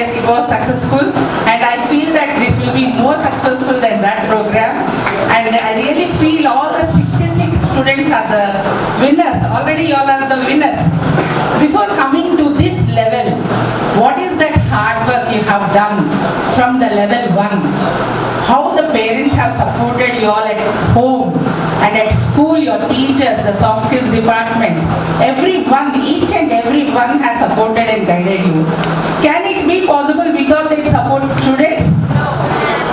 yes, it was successful and I feel that this will be more successful than that program. And I really feel all the 66 students are the winners. Already all are the winners. Before coming to this level, what is that hard work you have done from the level one? How the parents have supported you all at home and at school, your teachers, the soft skills department, everyone, each and every one has supported and guided you. Can possible without that support students?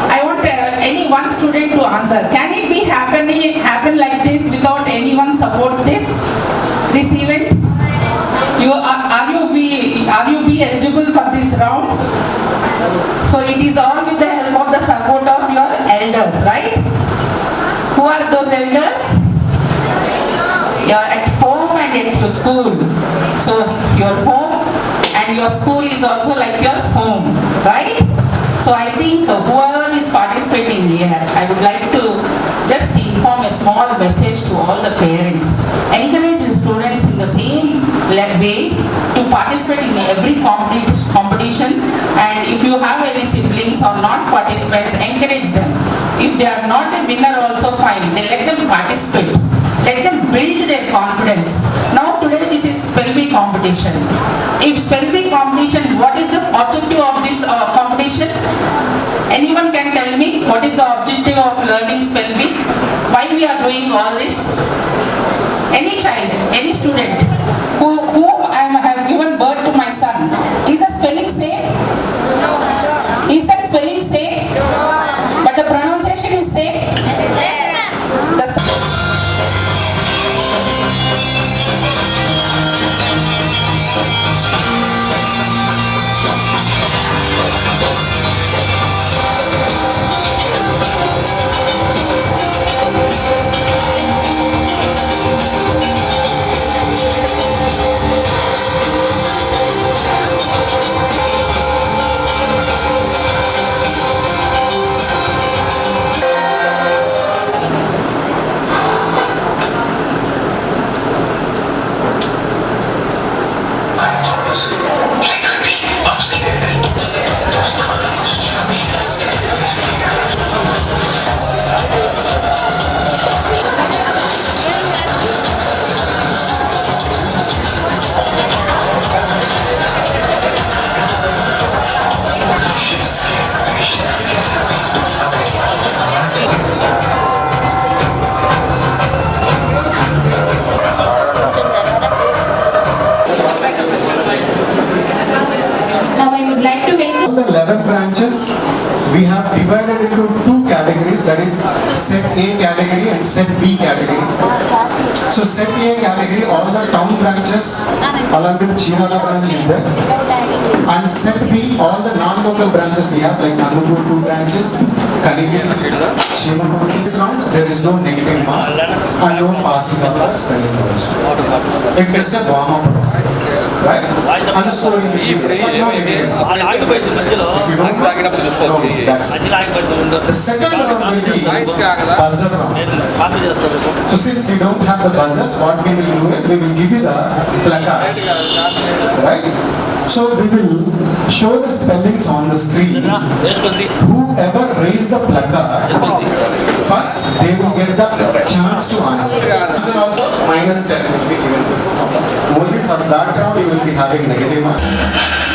I want uh, any one student to answer. Can it be happening, happen like this without anyone support this, this event? You are, are you be, are you be eligible for this round? So it is all with the help of the support of your elders, right? Who are those elders? You are at home and at your school. So your home and your school is also like your home, right? So I think whoever is participating here, I would like to just inform a small message to all the parents. Encourage the students in the same way to participate in every competi- competition and if you have any siblings or non-participants, encourage them. If they are not a winner also fine, they let them participate. Let them build their confidence. Now today this is spell bee competition. If spell bee doing all this? Any child, any student who, whom set B category. So set A basically all the town branches along with Chivala branch is there. And set B, all the non-local branches we have, like Nandapur two branches, Kaligiri, Shivapur is round, there is no negative mark and no passing of the spelling. It's just a warm-up. Right? Underscoring no negative mark. If you don't know, that's. The second round will buzzer round. So since we don't have the buzzers, what we will do we will give you the placards. Right? So we will show the spellings on the screen. Whoever raised the placard, first they will get the chance to answer. Answer also minus 10 will be given. Only for that round you will be having negative mark.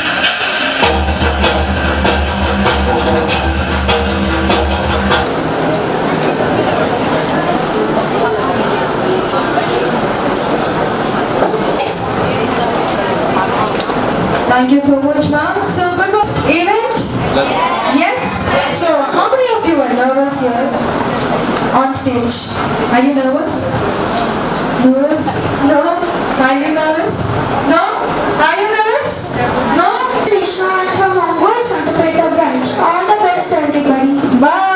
Thank you so much, ma'am. So, good morning. Event? Yes? So, how many of you are nervous here on stage? Are you nervous? Nervous? No? Are you nervous? No? Are you nervous? No? Krishna from Onwards Antapeta branch. All the best everybody. Wow,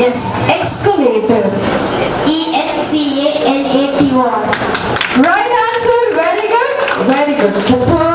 Yes, escalator. E-S-C-A-L-A-T-O-R. Right answer. Very good. Very good. The third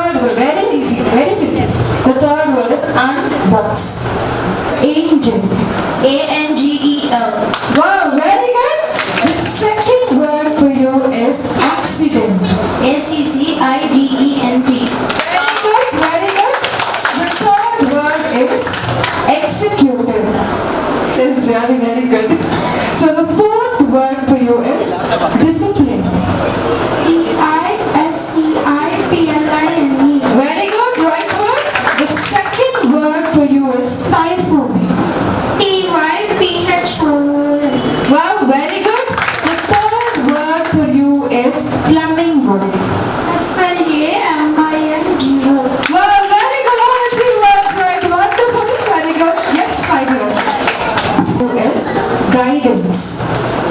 Jesus.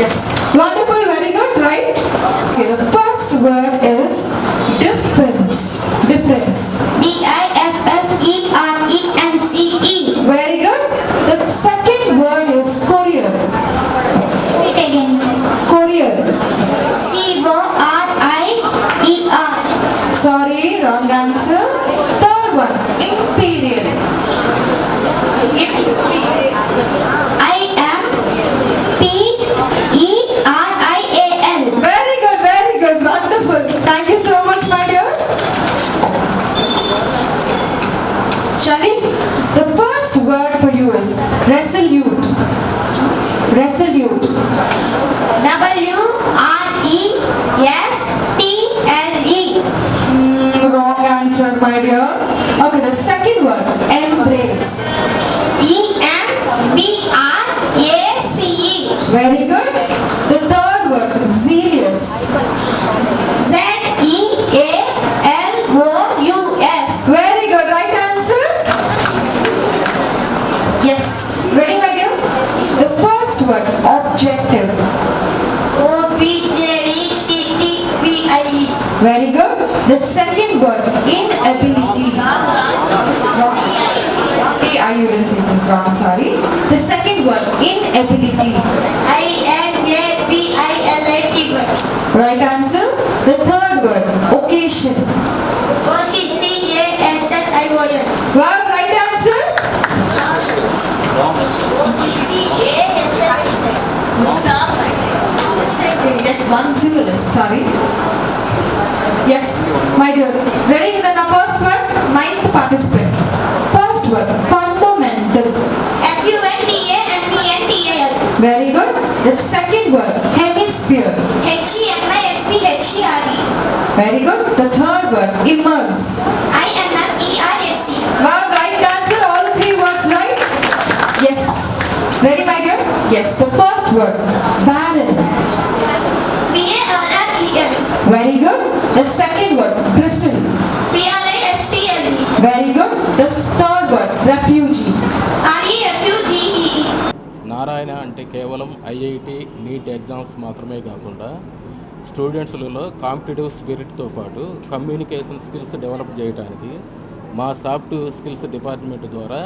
Yes, wonderful, very good, right? Okay, the first word is difference. Difference. D-I-F-F-E-R-E-N-C-E. Very good. The second word is courier. Read again. Courier. C-O-R-I-E-R. Sorry, wrong answer. Third one, imperial. Imperial. I-M-P-E-R-I-A-L. Very good, very good, wonderful. Thank you so much, my dear. Shali, the first word for you is resolute. Resolute. W-R-E-S-T-L-E. Mm, wrong answer, my dear. Okay, the second word, embrace. E-M-B-R-A-C-E. Very good. The third word, zealous. Z-E-A-L-O-U-S. Very good, right answer? Yes. Ready, my dear? The first word, objective. O-B-J-E-C-T-V-I-E. Very good. The second word, inability. Hey, are you didn't say things wrong, sorry. The second word, inability. I-N-A-B-I-L-A-T. Right answer. The third word, occasion. O-C-C-A-S-S-I-O-N. Well, right answer. That's one syllable, sorry. Yes, my dear. Ready with the first word? Ninth participant. First word, Very good. The second word, hemisphere. H-E-M-I-S-P-H-E-R-E. Very good. The third word, immerse. I-M-M-E-R-S-E. IIT NEET exams మాత్రమే కాకుండా స్టూడెంట్స్లలో competitive స్పిరిట్తో పాటు communication skills develop చేయడానికి మా soft skills department ద్వారా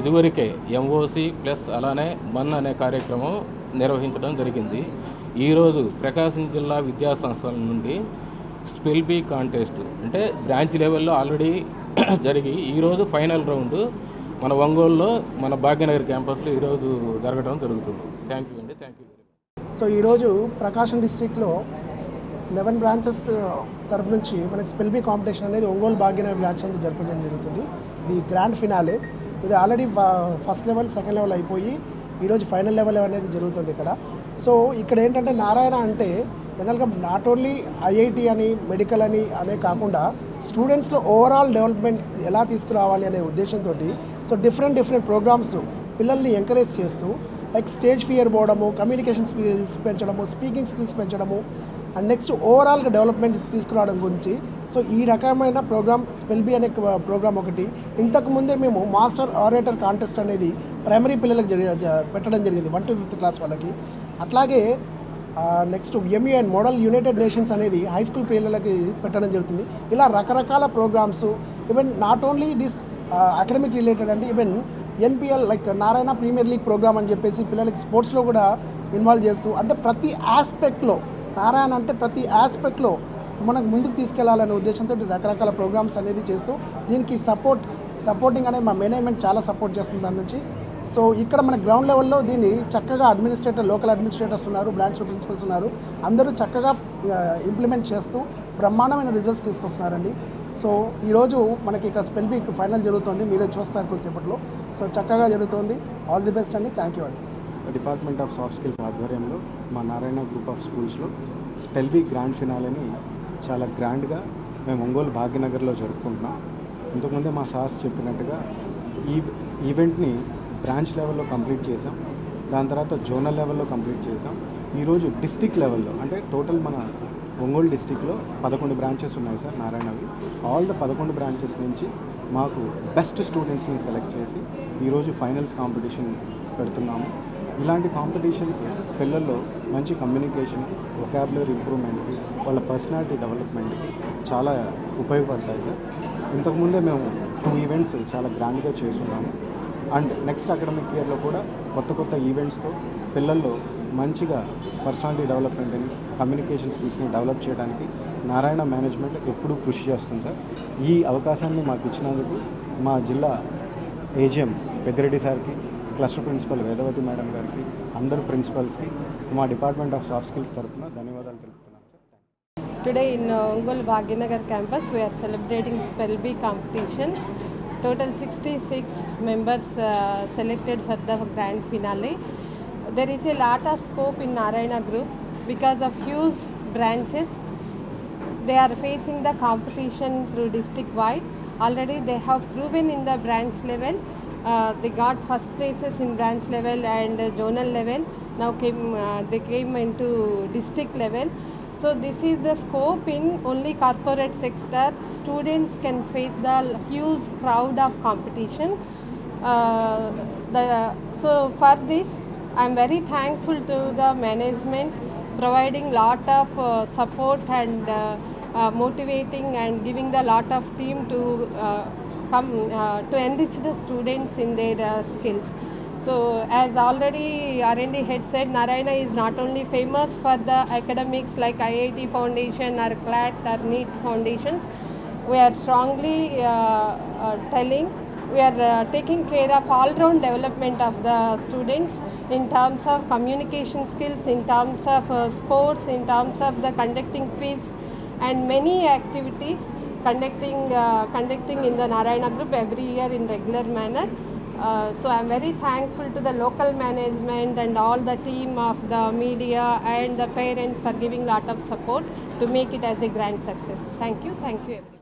ఇదివరకే MOC plus అలానే మన్ అనే కార్యక్రమం నిర్వహించడం జరిగింది. ఈరోజు ప్రకాశం జిల్లా విద్యా సంస్థల నుండి స్పిల్ బీ కాంటెస్ట్ అంటే బ్రాంచ్ లెవెల్లో ఆల్రెడీ జరిగి ఈరోజు ఫైనల్ రౌండ్ మన ఒంగోలులో మన భాగ్యనగర్ క్యాంపస్లో ఈరోజు జరగడం జరుగుతుంది. థ్యాంక్ యూ అండి. థ్యాంక్ యూ సో ఈరోజు ప్రకాశం డిస్టిక్లో లెవెన్ బ్రాంచెస్ తరపు నుంచి మనకి స్పెల్బీ కాంపిటీషన్ అనేది ఒంగోలు భాగ్యనగర్ బ్రాంచ్ నుంచి జరపడం జరుగుతుంది. ఇది గ్రాండ్ ఫినాలే. ఇది already first level second level అయిపోయి ఈరోజు ఫైనల్ లెవెల్ అనేది జరుగుతుంది ఇక్కడ. సో ఇక్కడ ఏంటంటే నారాయణ అంటే జనరల్గా నాట్ ఓన్లీ ఐఐటి అని మెడికల్ అని అనే కాకుండా స్టూడెంట్స్లో ఓవరాల్ డెవలప్మెంట్ ఎలా తీసుకురావాలి అనే ఉద్దేశంతో సో డిఫరెంట్ డిఫరెంట్ ప్రోగ్రామ్స్ పిల్లల్ని ఎంకరేజ్ చేస్తూ లైక్ స్టేజ్ ఫియర్ పోవడము కమ్యూనికేషన్ స్కిల్స్ పెంచడము స్పీకింగ్ స్కిల్స్ పెంచడము అండ్ నెక్స్ట్ ఓవరాల్గా డెవలప్మెంట్ తీసుకురావడం గురించి. సో ఈ రకమైన ప్రోగ్రామ్ స్పెల్బీ అనే ప్రోగ్రామ్ ఒకటి. ఇంతకు ముందే మేము మాస్టర్ ఆరేటర్ కాంటెస్ట్ అనేది ప్రైమరీ పిల్లలకు జరిగి పెట్టడం జరిగింది వన్ టు ఫిఫ్త్ క్లాస్ వాళ్ళకి. అట్లాగే next MUN model United Nations అనేది హై స్కూల్ పిల్లలకి పెట్టడం జరుగుతుంది. ఇలా రకరకాల programmes even not only this academic related అండి even NPL like Narayana premier league programme అని చెప్పేసి పిల్లలకి స్పోర్ట్స్లో కూడా ఇన్వాల్వ్ చేస్తూ అంటే ప్రతి ఆస్పెక్ట్లో నారాయణ అంటే ప్రతి ఆస్పెక్ట్లో మనకు ముందుకు తీసుకెళ్ళాలనే ఉద్దేశంతో రకరకాల ప్రోగ్రామ్స్ అనేది చేస్తూ దీనికి సపోర్ట్ సపోర్టింగ్ అనేది మా మేనేజ్మెంట్ చాలా సపోర్ట్ చేస్తుంది దాని నుంచి. సో ఇక్కడ మన గ్రౌండ్ లెవెల్లో దీన్ని చక్కగా అడ్మినిస్ట్రేటర్ లోకల్ అడ్మినిస్ట్రేటర్స్ ఉన్నారు బ్రాంచ్ ప్రిన్సిపల్స్ ఉన్నారు. అందరూ చక్కగా ఇంప్లిమెంట్ చేస్తూ బ్రహ్మాండమైన రిజల్ట్స్ తీసుకొస్తున్నారండి. సో ఈరోజు మనకి ఇక్కడ స్పెల్ బీక్ ఫైనల్ జరుగుతుంది. మీరే చూస్తారు కొద్దిసేపట్లో. సో చక్కగా జరుగుతుంది. ఆల్ ది బెస్ట్ అండి. థ్యాంక్ యూ అండి. డిపార్ట్మెంట్ ఆఫ్ సాఫ్ట్ స్కిల్స్ ఆధ్వర్యంలో మా నారాయణ గ్రూప్ ఆఫ్ స్కూల్స్లో స్పెల్బీ గ్రాండ్ ఫినాలని చాలా గ్రాండ్గా మేము ఒంగోలు భాగ్యనగర్లో జరుపుకుంటున్నాం. ఇంతకుముందే మా సార్స్ చెప్పినట్టుగా ఈ ఈవెంట్ని బ్రాంచ్ లెవెల్లో కంప్లీట్ చేసాం దాని తర్వాత జోనల్ లెవెల్లో కంప్లీట్ చేసాం ఈరోజు డిస్టిక్ లెవెల్లో అంటే టోటల్ మన ఒంగోలు డిస్టిక్లో పదకొండు బ్రాంచెస్ ఉన్నాయి సార్ నారాయణవి. ఆల్ ద పదకొండు బ్రాంచెస్ నుంచి మాకు బెస్ట్ స్టూడెంట్స్ని సెలెక్ట్ చేసి ఈరోజు ఫైనల్స్ కాంపిటీషన్ పెడుతున్నాము. ఇలాంటి కాంపిటీషన్స్ పిల్లల్లో మంచి కమ్యూనికేషన్ వొకాబులరీ ఇంప్రూవ్మెంట్కి వాళ్ళ పర్సనాలిటీ డెవలప్మెంట్కి చాలా ఉపయోగపడతాయి సార్. ఇంతకుముందే మేము టూ ఈవెంట్స్ చాలా గ్రాండ్గా చేసున్నాము. అండ్ నెక్స్ట్ అకాడమిక్ ఇయర్లో కూడా కొత్త కొత్త ఈవెంట్స్తో పిల్లల్లో మంచిగా పర్సనాలిటీ డెవలప్మెంట్ని కమ్యూనికేషన్ స్కిల్స్ని డెవలప్ చేయడానికి నారాయణ మేనేజ్మెంట్ ఎప్పుడూ కృషి చేస్తుంది సార్ ఈ అవకాశాన్ని మాకు ఇచ్చినందుకు మా జిల్లా ఏజిఎం పెద్దిరెడ్డి సార్కి క్లస్టర్ ప్రిన్సిపల్ వేదవతి మేడం గారికి అందరు ప్రిన్సిపల్స్కి మా డిపార్ట్మెంట్ ఆఫ్ సాఫ్ట్ స్కిల్స్ తరఫున ధన్యవాదాలు తెలుపుతున్నాను sir today in Ongole Bhagyanagar campus we are celebrating spell bee competition Bee competition. Total 66 members uh, selected for the grand finale. There is a lot of scope in Narayana group because of huge branches. They are facing the competition through district wide. Already they have proven in the branch level. Uh, they got first places in branch level and uh, zonal level. Now came uh, they came into district level. So this is the scope in only corporate sector. Students can face the huge crowd of competition. Uh, the, so for this, I'm very thankful to the management providing lot of uh, support and uh, uh, motivating and giving the lot of team to uh, come uh, to enrich the students in their uh, skills. So as already R&D head said, Narayana is not only famous for the academics like IIT Foundation or CLAT or NEET foundations, we are strongly uh, uh, telling we are uh, taking care of all round development of the students in terms of communication skills in terms of uh, sports in terms of the conducting quiz and many activities conducting uh, conducting in the narayana group every year in regular manner. Uh, so i'm very thankful to the local management and all the team of the media and the parents for giving a lot of support to make it as a grand success. Thank you. Thank you.